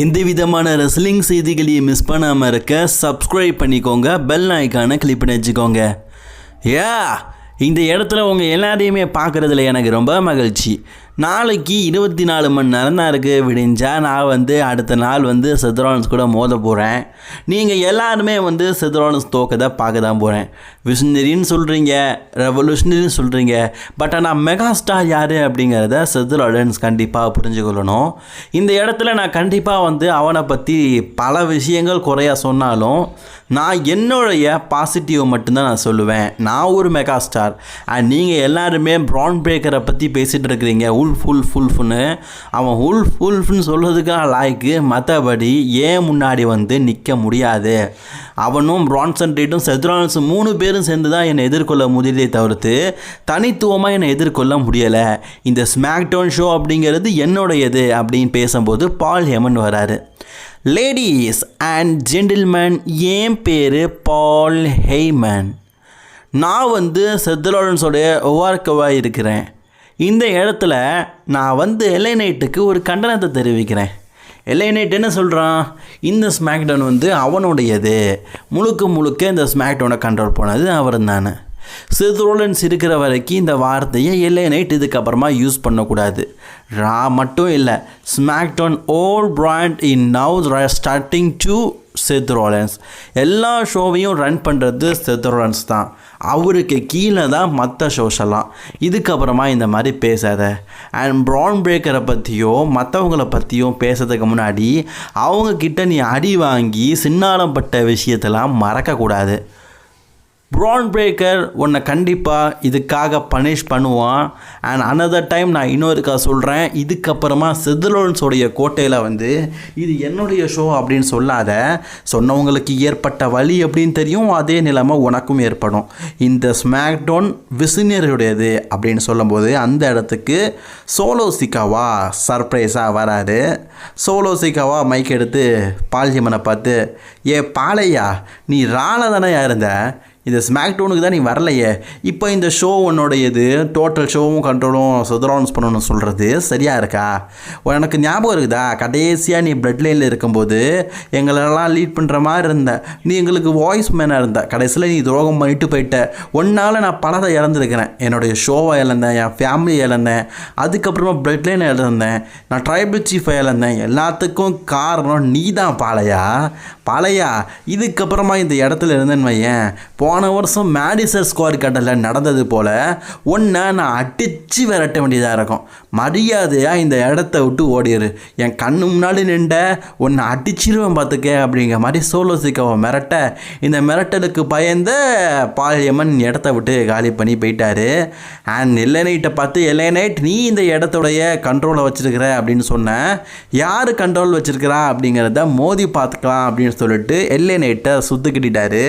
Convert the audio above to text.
எந்த விதமான ரெஸ்லிங் செய்திகளையும் மிஸ் பண்ணாமல் இருக்க சப்ஸ்கிரைப் பண்ணிக்கோங்க பெல் ஐக்கானை கிளிக் பண்ணி வச்சுக்கோங்க. ஏ இந்த இடத்துல உங்கள் எல்லாரையுமே பார்க்குறதுல எனக்கு ரொம்ப மகிழ்ச்சி. நாளைக்கு இருபத்தி நாலு மணி நேரம் தான் இருக்குது விடிஞ்சால் நான் வந்து அடுத்த நாள் வந்து செத்ரான்ஸ் கூட மோத போகிறேன் நீங்கள் எல்லாருமே வந்து செத்ரான்ஸ் தோக்கதை பார்க்க தான் போகிறேன் விஷ்ணரின்னு சொல்கிறீங்க ரெவல்யூஷனரின்னு சொல்கிறீங்க பட் ஆனால் மெகா ஸ்டார் யார் அப்படிங்கிறத செத்ராலன்ஸ் கண்டிப்பாக புரிஞ்சுக்கொள்ளணும். இந்த இடத்துல நான் கண்டிப்பாக வந்து அவனை பற்றி பல விஷயங்கள் குறையா சொன்னாலும் நான் என்னுடைய பாசிட்டிவ் மட்டும்தான் நான் சொல்லுவேன். நான் ஒரு மெகா ஸ்டார் அண்ட் நீங்கள் எல்லாருமே ப்ரான் பிரேக்கரை பற்றி பேசிகிட்டு இருக்கிறீங்க. உல் ஃபுல் ஃபுல்ஃபுன்னு அவன் உல் ஃபுல்ஃபுன்னு சொல்கிறதுக்கான லாய்க்கு மற்றபடி ஏன் முன்னாடி வந்து நிற்க முடியாது? அவனும் பிரான்சன் ரேட்டும் செத்ரான்ஸும் மூணு பேரும் சேர்ந்து தான் என்னை எதிர்கொள்ள முடியதே தவிர்த்து தனித்துவமாக என்னை எதிர்கொள்ள முடியலை. இந்த ஸ்மாக்டவுன் ஷோ அப்படிங்கிறது என்னுடையது அப்படின்னு பேசும்போது பால் ஹெமன் வராரு. லேடிஸ் அண்ட் ஜென்டில்மேன் என் பேர் பால் ஹெய்மன் நான் வந்து செத்ரான்ஸோடைய ஒவ்வார்க்கவாக இருக்கிறேன். இந்த இடத்துல நான் வந்து எல்ஐ நைட்டுக்கு ஒரு கண்டனத்தை தெரிவிக்கிறேன். எல்ஐ நைட் என்ன சொல்கிறான் இந்த ஸ்மாக்டவுன் வந்து அவனுடையது. முழுக்க முழுக்க இந்த ஸ்மாக்டவுனை கண்ட்ரோல் பண்ணது அவர் தான். சித்ரோலன்ஸ் இருக்கிற வரைக்கும் இந்த வார்த்தையை எல்லை நைட் இதுக்கப்புறமா யூஸ் பண்ணக்கூடாது. ரா மட்டும் இல்லை ஸ்மாக்டோன் all brand in now starting to செத்ரோலன்ஸ் எல்லா ஷோவையும் ரன் பண்ணுறது செத்ரோலன்ஸ் தான். அவருக்கு கீழே தான் மற்ற ஷோஸ் எல்லாம். இதுக்கப்புறமா இந்த மாதிரி பேசாத. அண்ட் ப்ரான் பிரேக்கரை பற்றியோ மற்றவங்கள பற்றியோ பேசுறதுக்கு முன்னாடி அவங்கக்கிட்ட நீ அடி வாங்கி சின்னாலப்பட்ட விஷயத்தெல்லாம் மறக்கக்கூடாது. ப்ரான் பிரேக்கர் உன்னை கண்டிப்பாக இதுக்காக பனிஷ் பண்ணுவான். அண்ட் அனதர் டைம் நான் இன்னொருக்கா சொல்கிறேன் இதுக்கப்புறமா செதுலோன்ஸோடைய கோட்டையில் வந்து இது என்னுடைய ஷோ அப்படின்னு சொல்லாத. சொன்னவங்களுக்கு ஏற்பட்ட வழி அப்படின்னு தெரியும். அதே நிலைமை உனக்கும் ஏற்படும். இந்த ஸ்மாக்டோன் விசினியருடையது அப்படின்னு சொல்லும்போது அந்த இடத்துக்கு சோலோ சிக்காவா சர்ப்ரைஸாக வராரு. சோலோ சிக்காவா மைக் எடுத்து பால்ஜிமனை பார்த்து ஏ பாலையா நீ ராணதனையாக தானே இருந்த? இந்த ஸ்மாக் டவுனுக்கு தான் நீ வரலையே. இப்போ இந்த ஷோ உன்னோடையது டோட்டல் ஷோவும் கண்ட்ரோலும் சுதரவுன்ஸ் பண்ணணும்னு சொல்கிறது சரியாக இருக்கா? உனக்கு ஞாபகம் இருக்குதா? கடைசியாக நீ பிளட் லைனில் இருக்கும்போது எங்களெல்லாம் லீட் பண்ணுற மாதிரி இருந்த நீ எங்களுக்கு வாய்ஸ் மேனாக இருந்த. கடைசியில் நீ துரோகம் பண்ணிட்டு போயிட்ட. ஒன்றால் நான் பலதை இழந்திருக்கிறேன். என்னுடைய ஷோவை இழந்தேன் என் ஃபேமிலி இழந்தேன். அதுக்கப்புறமா பிளட் லைனை இழந்தேன். நான் ட்ரைபிள் சீஃபை இழந்தேன். எல்லாத்துக்கும் காரணம் நீ தான் பாலையா? பாலையா? இதுக்கப்புறமா இந்த இடத்துல இருந்தேன்னு வையேன். போன வருஷம் மேடிசர் ஸ்கோர் கட்டலில் நடந்தது போல் ஒன்றை நான் அடித்து விரட்ட வேண்டியதாக இருக்கும். மரியாதையாக இந்த இடத்த விட்டு ஓடிடு என் கண்ணு முன்னாடி நின்ற உன்னை அடிச்சிருவேன் பார்த்துக்க அப்படிங்கிற மாதிரி சோலோ சிக்காவை மிரட்ட இந்த மிரட்டலுக்கு பயந்த பாலியம்மன் இடத்த விட்டு காலி பண்ணி போயிட்டாரு. அண்ட் எல்லைனைட்டை பார்த்து எல்லைனைட் நீ இந்த இடத்துடைய கண்ட்ரோலை வச்சுருக்கிற அப்படின்னு சொன்னேன் யார் கண்ட்ரோல் வச்சுருக்கிறா? அப்படிங்கிறத மோதி பார்த்துக்கலாம் அப்படின்னு சொல்லிட்டு எல்லைனைட்டை சுற்றுக்கிட்டாரு